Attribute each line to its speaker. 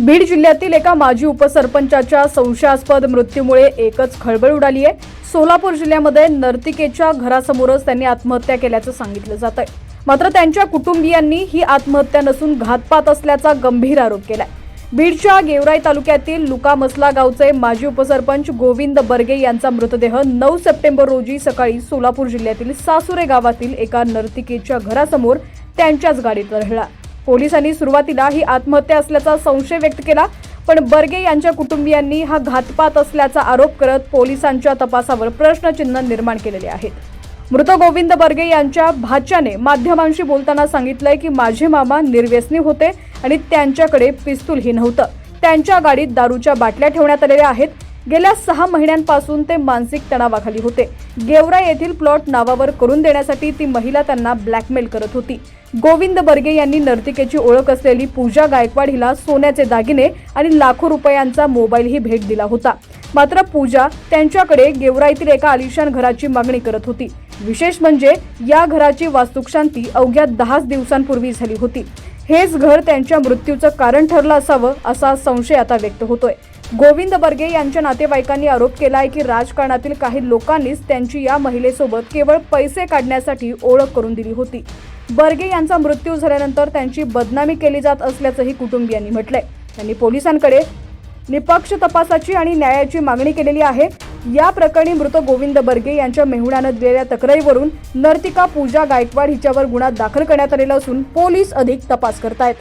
Speaker 1: बीड जिल्ह्यातील एका माजी उपसरपंचाच्या संशयास्पद मृत्यूमुळे एकच खळबळ उडाली आहे. सोलापूर जिल्ह्यामध्ये नर्तिकेच्या घरासमोरच त्यांनी आत्महत्या केल्याचं सांगितलं जात आहे मात्र त्यांच्या कुटुंबियांनी ही आत्महत्या नसून घातपात असल्याचा गंभीर आरोप केलाय. बीडच्या गेवराई तालुक्यातील लुकामसला गावचे माजी उपसरपंच गोविंद बर्गे यांचा मृतदेह नऊ सप्टेंबर रोजी सकाळी सोलापूर जिल्ह्यातील सासुरे गावातील एका नर्तिकेच्या घरासमोर त्यांच्याच गाडीत आढळला पोलिसांनी सुरुवातीला ही आत्महत्या असल्याचा संशय व्यक्त केला पण बर्गे यांच्या कुटुंबियांनी हा घातपात असल्याचा आरोप करत पोलिसांच्या तपासावर प्रश्नचिन्ह निर्माण केलेले आहेत. मृत गोविंद बर्गे यांच्या भाच्याने माध्यमांशी बोलताना सांगितलंय की माझे मामा निर्व्यसनी होते आणि त्यांच्याकडे पिस्तूलही नव्हतं. त्यांच्या गाडीत दारूच्या बाटल्या ठेवण्यात आलेल्या आहेत. गेल्या सहा महिन्यांपासून ते मानसिक तणावाखाली होते. गेवरा येथील प्लॉट नावावर करून देण्यासाठी ती महिला त्यांना ब्लॅकमेल करत होती. गोविंद बर्गे यांनी नर्तिकेची ओळख असलेली पूजा गायकवाड हिला सोन्याचे दागिने आणि लाखो रुपयांचा मोबाईलही भेट दिला होता. मात्र पूजा त्यांच्याकडे गेवरा येथील एका आलिशान घराची मागणी करत होती. विशेष म्हणजे या घराची वास्तुकशांती अवघ्या दहाच दिवसांपूर्वी झाली होती. हेच घर त्यांच्या मृत्यूचं कारण ठरलं असावं असा संशय आता व्यक्त होतोय. गोविंद बर्गे यांच्या नातेवाईकांनी आरोप केला आहे की राजकारणातील काही लोकांनीच त्यांची या महिलेसोबत केवळ पैसे काढण्यासाठी ओळख करून दिली होती. बर्गे यांचा मृत्यू झाल्यानंतर त्यांची बदनामी केली जात असल्याचंही कुटुंबियांनी म्हटलंय. त्यांनी पोलिसांकडे निपक्ष तपासाची आणि न्यायाची मागणी केलेली आहे. या प्रकरणी मृत गोविंद बर्गे यांच्या मेहुण्यानं दिलेल्या तक्रारीवरून नर्तिका पूजा गायकवाड हिच्यावर गुन्हा दाखल करण्यात आलेला असून पोलीस अधिक तपास करतायत.